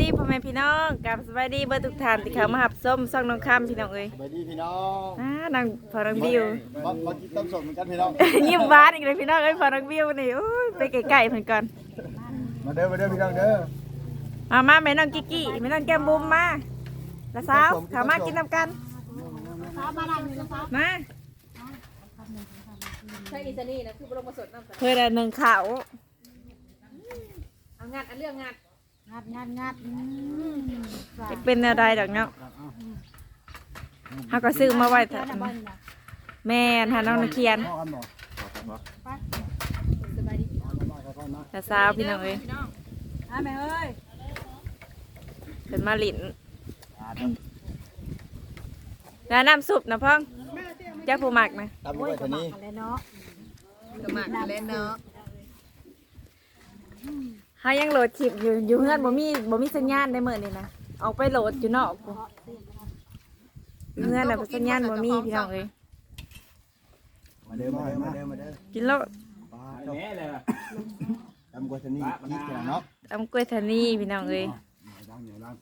ดีพ่อแม่พี่น้องกับสบายดีเบอร์ทุกท่านที่เข้ามาหับส้มซ่องน้องคำพี่น้องเอ้ยสวัสดีพี่น้องอ่านางพอน้องบิวมามากินต้มสดเหมือนกันพี่น้องยิ้มหวานอีกเลยพี่น้องเอ้ยพอน้องบิวนี่โอ้ยไปไกลๆเพิ่นก่อนมาเด้อมาเด้อพี่น้องเด้อมามาแม่น้องกิกกี้แม่น้องแก้มบุ้มมาละสาวเข้ามากินน้ำกันมาใช่อีจานี่นะคือบรมสดน้ำใสเพื่อนหนึ่งเขาวเอางานอันเรื่องงาน งัดงัดงัดอืมจะเป็นอะไรดอกเนาะเฮาก็ซื้อมาไว้แต่แม่นหาน้องนักเขียนพ่อกันบอกสบายดีละสาวพี่น้องเอ้ยพี่น้องอะแม่เอ้ยเป็นมาหลินแล้วน้ำซุปนะพ่องเจ้าผู้หมักนะตามด้วยทีนี้อะไรเนาะสมัครเล่นเนาะ เฮายังโหลดคลิปอยู่อยู่เฮือนบ่มีบ่มีสัญญาณได้มื้อนี้นะออกไปโหลดอยู่นอกกูเฮือนน่ะสัญญาณบ่มีพี่น้องเอ้ยมาเด้อมาเด้อมาเด้อมาเด้อกินแล้วปลาแม่เลยตามกว่าทีนี้กินกันเนาะตำกล้วยทานีพี่น้องเอ้ยดังอย่างนั้น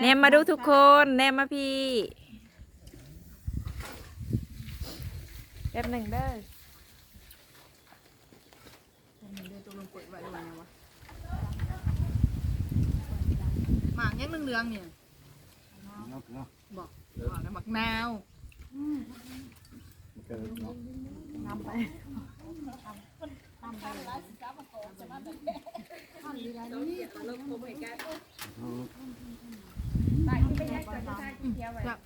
แนมมาดูทุกคนแนมมาพี่แป๊บหนึ่งเด้อ เดินตัวลงกดไว้ไว้วะหมากยังเหลืองๆเนี่ย เนาะเนาะบอกหมากหมักนาวเกิดเนาะนำไปครับ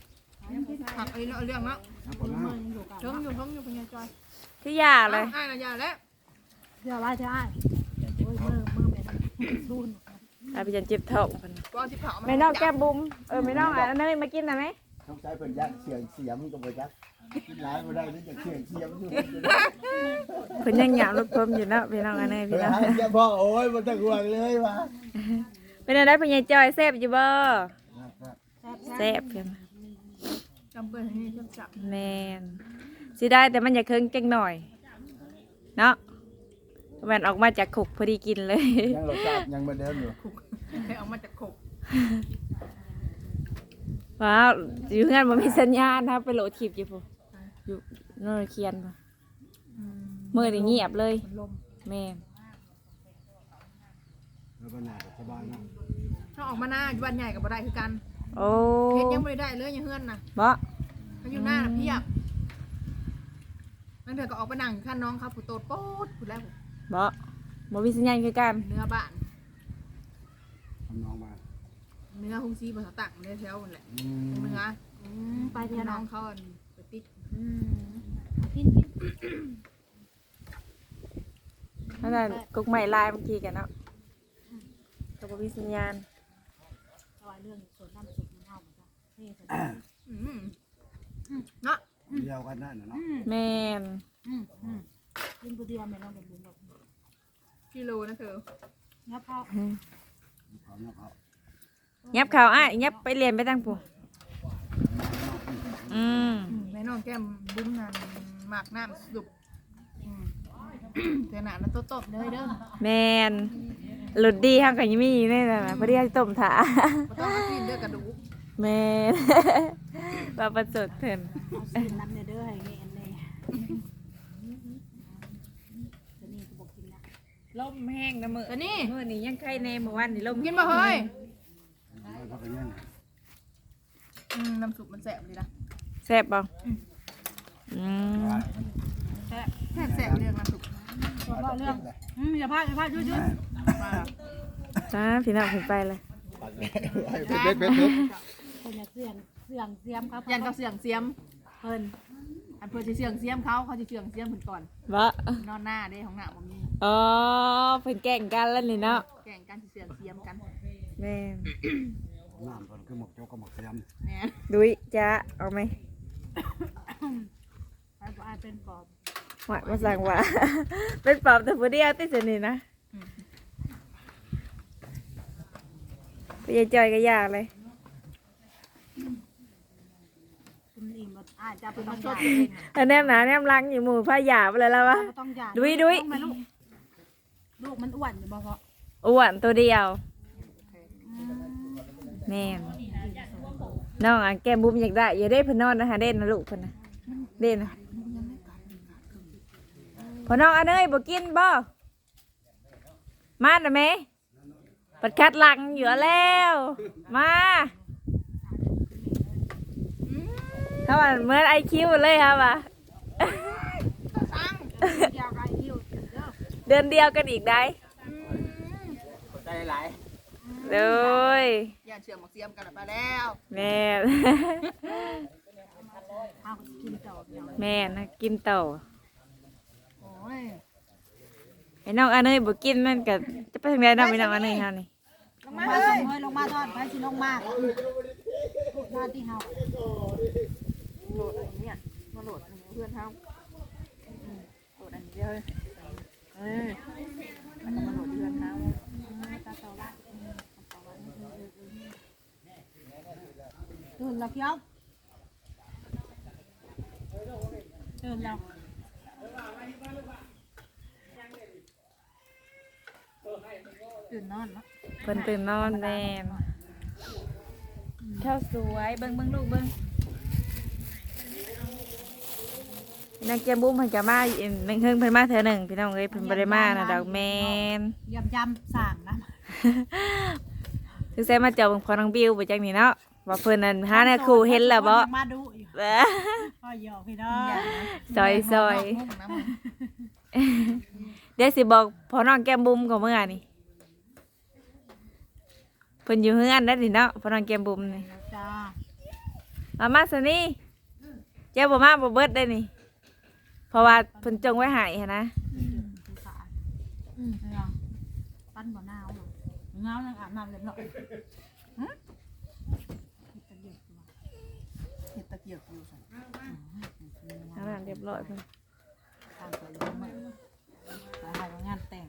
ผักไอ้เรื่องเนาะน้ำผลไม้เทิงอยู่เทิงอยู่เป็นยังจอยที่ยาเลยอ้ายนะยาแล้ว เดี๋ยวไว้เดี๋ยวไอ้โอ้ยมือมือ แม่ซูนอาพี่จันเจ็บท้องเพิ่นก้อนที่เผาไม่น้องแก้มบุ้มเออไม่น้องอะเนยมากินหน่อยไหมต้องใช้เป็นยักเสียงเสียมกับบ่ยักกินหลายบ่ได้นี่จะเสียงเสียมอยู่เพิ่นยังหยาบลูกเพิ่มอยู่เนาะพี่น้องอันนี้เฮ้พี่ยน้องให้แกพ่อโอ้ยมันตะกวงเลยว่ะเป็นอะไรเพิ่นยังจอยแซ่บอยู่บ่แซ่บเพิ่นจำเปิดนี่จับจับแม่นสิได้แต่มันอย่าเคิงจังหน่อย เนาะแม่นออกมาจากขุกพอดีกินเลย ยังรสชาติยังเหมือนเดิมอยู่ให้เอามาจากขบว้าวอยู่งานบ่มีสัญญาณนะไปโหลดคลิปอยู่พุ่นอยู่โนนเคียนพุ่นมื้อนี้เงียบเลยมันลมแม่นแล้วก็น่าสบายนะถ้าออกมาหน้าอยู่บ้านใหญ่กับบ่ได้คือกันโอ้เพชรยังไม่ได้เลยยังเฮือนน่ะบ่เขาอยู่หน้าน่ะเพียบนั่นเธอก็ออกไปนั่งข้างน้องครับผู้โตดโป๊ดผู้แล้ว บ่บ่มีสัญญาณคือกันเนื้อบ้านทำน้องมาเนื้อหุ้งซีภาษาต่างเนื้อแถวนั่นแหละอืมเนื้ออืมไปไปเดี๋ยวน้น้อองงเขาอันไปติดอืมกินกินนั่นน่ะกุกใหม่ลายเมื่อกี้กันเนาะก็บ่มีสัญญาณซอยเรื่องส่วนน้ำสุกมันเอาเหมือนกันนี่ส่วนอืมเนาะเดียวกันนั่นน่ะเนาะแม่นอืมอืมกินตัวเดียวแม่น้องเป็นบุญแบบกิ โลนะเธองับเขาเขาเนาะเขายับเขาอะยับไปเรียนไปตั้งปู่อืมแม่น้องแก้มบุ้มนั่นหมากน้ำสุกอืมเธอหนานั้นโต๊ะๆเลยเด้อแม่นหลุดดีห้างกันยังมีนี่นะพอดีให้ต้มถาบ่ต้องมากินเด้อกระดูกแม่นว่าประสดเพิ่น เอาสิน้ำเด้อเด้อให้เงี้ยเลยตัวนี้กูบอกกินนะ ลมแห้งนะมื้อแต่นี่มื้อนี้ยังไข่แน่เมื่อวานนี่ลมกินบ่เฮ้ยเขาไปยังอืมน้ำซุปมันแสบดีนะแซ่บบ่อืมแซ่บแซ่บแซ่บเรื่องน้ำซุปตัวว่าเรื่องอืมอย่าพลาดอย่าพลาดยืดยืดมาจ้าพี่น้องขึ้นไปเลยเบ็ดเบ็ดเบ็ดคนอยากเสี่ยงเสี่ยงเสียมครับยันกับเสียงเสียมเพิ่นอัน เพื่อจะเสียงเสียมเขาเขาจะเสียงเสียมเพิ่นก่อนบ่นอนหน้าเด้ของหน้าบ่มีอ๋อเพิ่นแก่งกันแล้วนี่เนาะแข่งกันสิเสียงเสียมกันแม่นน้ำมันคือหมกโจ๊กกับหมกเสียมแหม่ดุยจ้าเอาไหมไอ้บ่อายเป็นปอบว่ามาสั่งว่า เป็นปอบแต่ผู้เดียวติดสนิทนะไปยายจอยก็ยากเลย คุณ อิ่มบ่อายจะเป็นต้ต้อองงชยาดตัวเองน่ะอันแนมหนาแนมหลังอยู่หมู่ผ้าหยาบอะไรแล้ววะต้องยาดุยดุยต้องไหมลูกลูกมันอ้วนอยู่บ่เพราะอ้วนตัวเดียวแม่นน้องอะแก้มบุ้มอยากได้อย่าได้เพิ่นนอนนะคะเด่นนะลูกเพิ่นนะเด่นนะพอน้องอันเอ้ยบ่กินบ่มาหน่ะแม่ปัดคัดหลังอยู่แล้ว มา ถ้าว่าเหมือนไอคิวเลยครับว่ะเดียวไรคิวเด้อเดือนเดียวกันอีกได้ใจหลายเลยอย่าเชื่อหมกเสียมกันไปแล้วแม่น เอากินต่อเดียวแม่นะกินต่อโอ้ยไอ้น้องอันเนยบ่กินนั่นก็จะไปทางใดน้องไอ้น้องอันเนยเฮานี่ลงมาส่งเฮ้ยลงมาทอดไปสิลงมากพูดหน้าที่เฮา โหลดอันนี้เนี่ยมาโหลดอันนี้เพื่อนเฮาอืมโหลดอันนี้เดียวเลยเออแล้วก็มาโหลดเพื่อนเฮาตาเต่าละตื่นแล้วเพียวตื่นแล้วตื่นนอนเนาะเพิ่นตื่นนอนแม่นข้าวสวยเบิ่งเบิ่งลูกเบิ่ง นางเกียมบุ้มเพิ่นก็มาอีกหนึ่งเฮิงเพิ่นมาเทื่อหนึ่งพี่น้องเอ้ยเพิ่นบ่ได้มานะดอกแม่นยำยำสั่งนะถึงแซ่มาเจอเบิ่งพอน้องบิวบ่จังนี่เนาะว่าเพิ่นนั่นหาแน่ครูเห็นแล้วบ่มาดูอยู่เอ้อพ่อหยอกพี่น้องซอยซอยมุ้งนะมึงเดี๋ยวสิบอกพอน้องแก้มบุ้มก็เมื่อนี่เพิ่นอยู่เฮือนนั่นนี่เนาะพอน้องแก้มบุ้มนี่จ้ามามาสนี่เจ้าบ่มาบ่เบิดได้นี่ เพราะว่าเพิ่นจงไว้ให้หั้นะคือขาอืมไม่เอาปั้นบ่หนาวหรอกหนาวยังอาบน้ำเรียบร้อยฮะจะเดือดตัวเห็ดตะเกียบอยู่สิอาหารเรียบร้อยเพิ่นทางไปเรื่องใหม่ไปให้กับงานแต่ง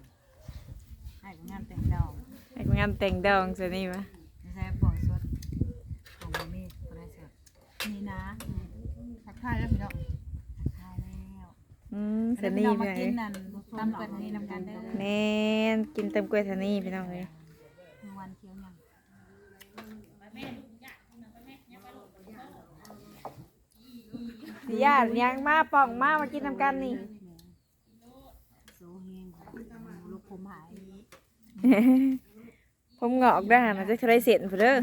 ให้กับงานแต่งดอกให้งานแต่งดองซะนี่วะไม่ใช่บวงสดของมีคนได้สดนี่นะทักทายแล้วพี่น้องทายแล้ว อืมซะแล้วพี่นี่น้องมาพี่น้องกิเอ้นยนั่นตำเปิดนี่นำกันได้อแม่นกินเต็มกล้วยซะนี่พี่น้องเอ้ยมีวันเที่ยวยังสิญาติยังมาป่องมามากินนํกันนี่โซเฮงลูกผมหายผมงอกได้หั่นน่ะจะเคยเสร็จพุ่นเด้อ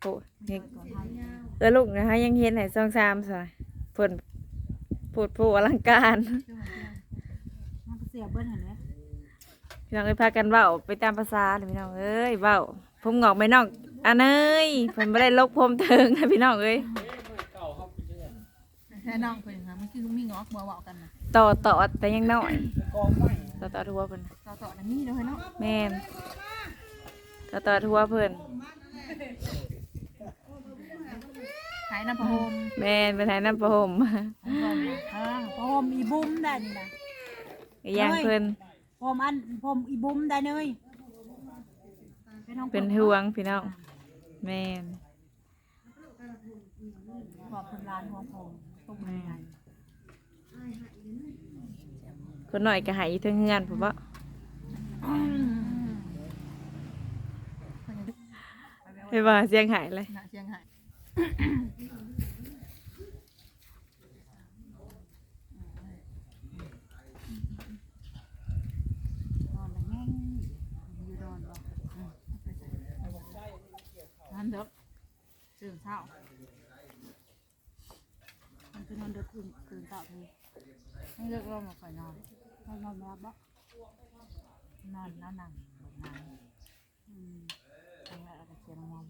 โอ้นี่ก่อนทายเออลูกนะคะยังเห็นไหนซองซามสวย เพิ่นพูดผู้อลังการมันก็เสียเบิ้ลเห็นไหมพี่น้องเอ้ยพากันเว้าไปตามภาษาเลยพี่น้องเอ้ยเว้าผมงอกไม่นอกอันเอ้ยเพิ่นบ่ได้ลกผมเถิงนะพี่น้องเอ้ยแค่น้องเพิ่นค่ะมันคือมีงอกมาเว้ากันนะต่อต่อแต่ยังน้อยต่อต่อทัวเพิ่นต่อต่อๆนั่นนี่เลยเนาะแม่นต่อต่อทัวเพิ่น ขายน้ำพะโฮมแม่นเป็นไทยน้ำประหมอ่าผมอีบุ้มได้นี่นะอีกอย่างเพิ่นผมอันผมอีบุ้มได้เลยเป็นห้องเป็นห่วงพี่น้องแม่นขอบคุณร้านของผมตุ้มแม่คนหน่อยก็ใหายอยู่เทิงเฮือนผมว่าไม่ว่าเสียงหายเลย หน้าเชียงหายันเด้อตื่นเช้ามันคือนอนเด็กคืนคืนเต่าทีให้เลิกเรามาคอยนอนนอนนอนรับบ่นอนแล้วนั่งนนั้นอืมทำอะไรก็เชียร์มอม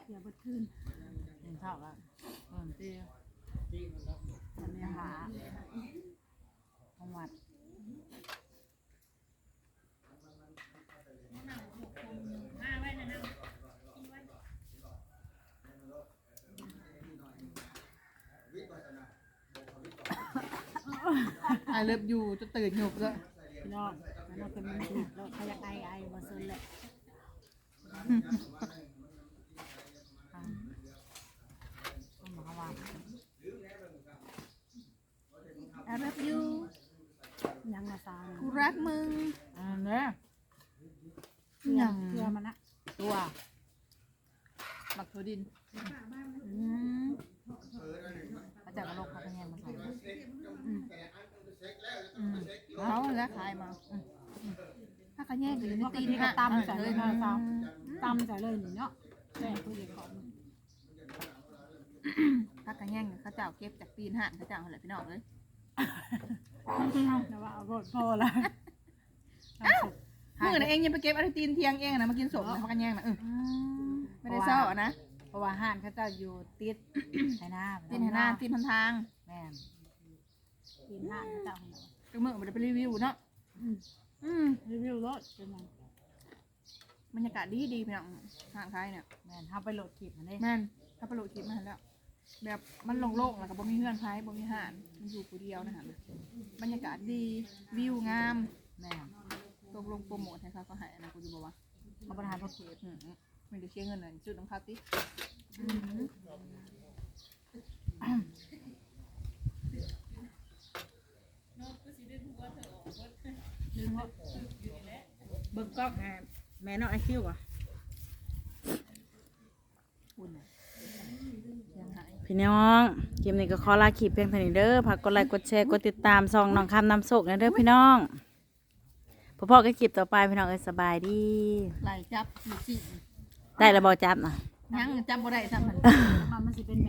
เชียร์เบิดขึ้นตื่นเช้าแล้วเปิดตีมันเนี่ยหาของวัดไอเลิฟยูจะตื่นหยุบเลยพี่น้องแล้วเราเป็นมันดีแล้วขยากไอไอมาซื้อแหละต้องมาว่า I love you ยังมาซา กูรักมึง อันนี้ ยัง เกลือมันนะ ตัวหมักถั่ว ดินอืมมาจากกระโหลกเขาเป็นยังมาใส่เขาแล้วขายมาถ้าเขาแย่งกันอยู่ในปกตีนติก็ฮะตำใส่เลยเนาะซาวตำใส่เลยนี่เนาะแม่คุยกับเขาถ้าเขาแย่งกันเขาเจ้าเก็บจากตีนห่านเขาเจ้าอะไรพี่น้องเลยแต่ว่าเอารถพอละมื่อน่ะเองยังไปเก็บอะไรตีนเทียงเองนะมากินสมนะเขากันแย่งนะเออไม่ได้เศร้าอะนะเพ ราะว่าห้านเขาเจ้าอยู่ติด ไห้หน้าตีนหน้าตีนทนทางแม่นตีนห้านเขาเจ้าของเราก็มื่อมันไปรีวิวเนาะอืมรีวิวรถเป็นไงบรรยากาศดีดีพี่น้องทางท้ายเนี่ยแม่นทำไปโหลดคลิปมันได้แม่นถ้าไปโหลดคลิปมาแล้ว แบบมันโล่งๆแล้วก็บ่มีเพื่อนพายบ่มีห่านมันอยู่ผู้เดียวนะคะบรรยากาศดีวิวงามแม่นลงลงโปรโมทให้เขาก็ให้นะกูจะบอกว่าเขาประทานรถคลิปอืม ไม่ได้เสียเงินเลยจุดน้ำข้าวติเบิ่งกล้องหาแม่น้องไอคิวอะอุ่นยังหายพี่น้องคลิปนี้ก็ขอลาคลิปเพียงเท่านี้เด้อฝากกดไลค์กดแชร์กดติดตามซองน้องคำนำโศกนะเด้อพี่น้องพอพ่อก็คลิปต่อไปพี่น้องเอ้ยสบายดี ไหลจับอยู่สิ ได้แล้วบอจับนะยังจับบ่ได้ซ้ำมันมันมันสิเป็นแม